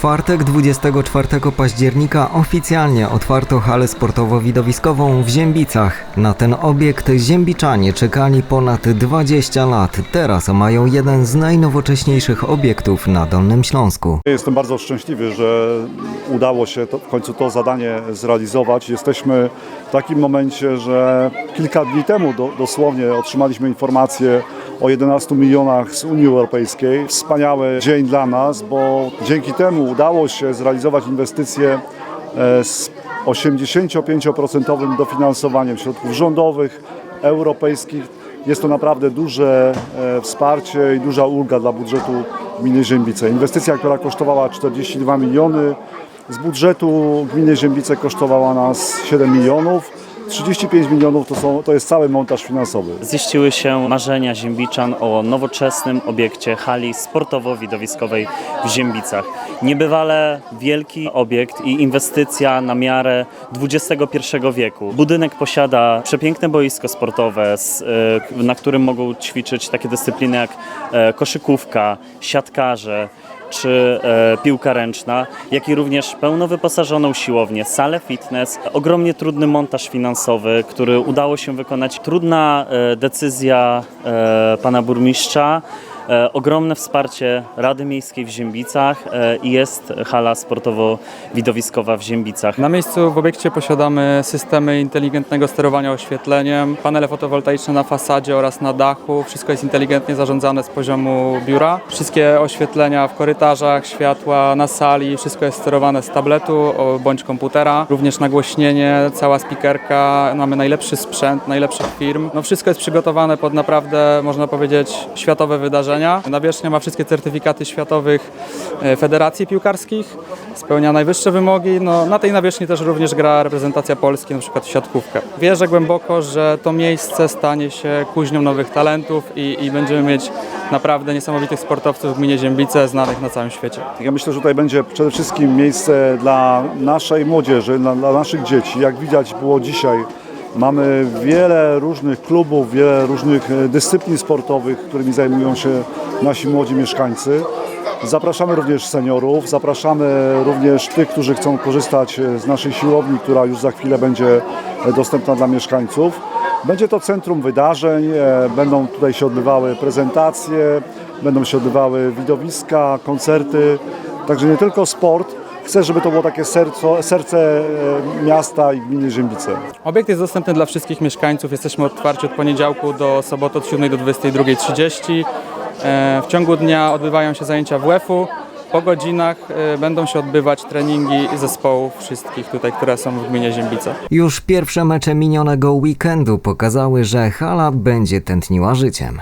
czwartek 24 października oficjalnie otwarto halę sportowo-widowiskową w Ziębicach. Na ten obiekt ziębiczanie czekali ponad 20 lat. Teraz mają jeden z najnowocześniejszych obiektów na Dolnym Śląsku. Jestem bardzo szczęśliwy, że udało się to, w końcu to zadanie zrealizować. Jesteśmy w takim momencie, że kilka dni temu do, dosłownie otrzymaliśmy informację o 11 milionach z Unii Europejskiej. Wspaniały dzień dla nas, bo dzięki temu udało się zrealizować inwestycje e, z 85% dofinansowaniem środków rządowych, europejskich. Jest to naprawdę duże e, wsparcie i duża ulga dla budżetu gminy Ziębice. Inwestycja, która kosztowała 42 miliony, z budżetu gminy Ziębice kosztowała nas 7 milionów. 35 milionów to, są, to jest cały montaż finansowy. Ziściły się marzenia Ziębiczan o nowoczesnym obiekcie hali sportowo-widowiskowej w Ziębicach. Niebywale wielki obiekt i inwestycja na miarę XXI wieku. Budynek posiada przepiękne boisko sportowe, e, na którym mogą ćwiczyć takie dyscypliny jak e, koszykówka, siatkarze, czy e, piłka ręczna, jak i również pełno wyposażoną siłownię, salę fitness, ogromnie trudny montaż finansowy, który udało się wykonać. Trudna e, decyzja e, pana burmistrza, ogromne wsparcie Rady Miejskiej w Ziębicach e, i jest hala sportowo-widowiskowa w Ziębicach. Na miejscu w obiekcie posiadamy systemy inteligentnego sterowania oświetleniem, panele fotowoltaiczne na fasadzie oraz na dachu. Wszystko jest inteligentnie zarządzane z poziomu biura. Wszystkie oświetlenia w korytarzach, światła na sali, wszystko jest sterowane z tabletu bądź komputera. Również nagłośnienie, cała spikerka, mamy najlepszy sprzęt, najlepszych firm. No wszystko jest przygotowane pod naprawdę, można powiedzieć, światowe wydarzenia. Nawierzchnia ma wszystkie certyfikaty światowych e, federacji piłkarskich, spełnia najwyższe wymogi. No, na tej nawierzchni też również gra reprezentacja Polski, na przykład siatkówkę. Wierzę głęboko, że to miejsce stanie się kuźnią nowych talentów i, i będziemy mieć naprawdę niesamowitych sportowców w gminie Ziębice, znanych na całym świecie. Ja myślę, że tutaj będzie przede wszystkim miejsce dla naszej młodzieży, dla, dla naszych dzieci. Jak widać było dzisiaj, mamy wiele różnych klubów, wiele różnych e, dyscyplin sportowych, którymi zajmują się nasi młodzi mieszkańcy. Zapraszamy również seniorów, zapraszamy również tych, którzy chcą korzystać e, z naszej siłowni, która już za chwilę będzie e, dostępna dla mieszkańców. Będzie to centrum wydarzeń, będą tutaj się odbywały prezentacje, będą się odbywały widowiska, koncerty, także nie tylko sport. Chcę, żeby to było takie serce, serce e, miasta i gminy Ziębice. Obiekt jest dostępny dla wszystkich mieszkańców. Jesteśmy otwarci od poniedziałku do soboty od 7 do 22.30. E, W ciągu dnia odbywają się zajęcia WF-u. Po godzinach e, będą się odbywać treningi zespołów wszystkich tutaj, które są w gminie Ziębice. Już pierwsze mecze minionego weekendu pokazały, że hala będzie tętniła życiem.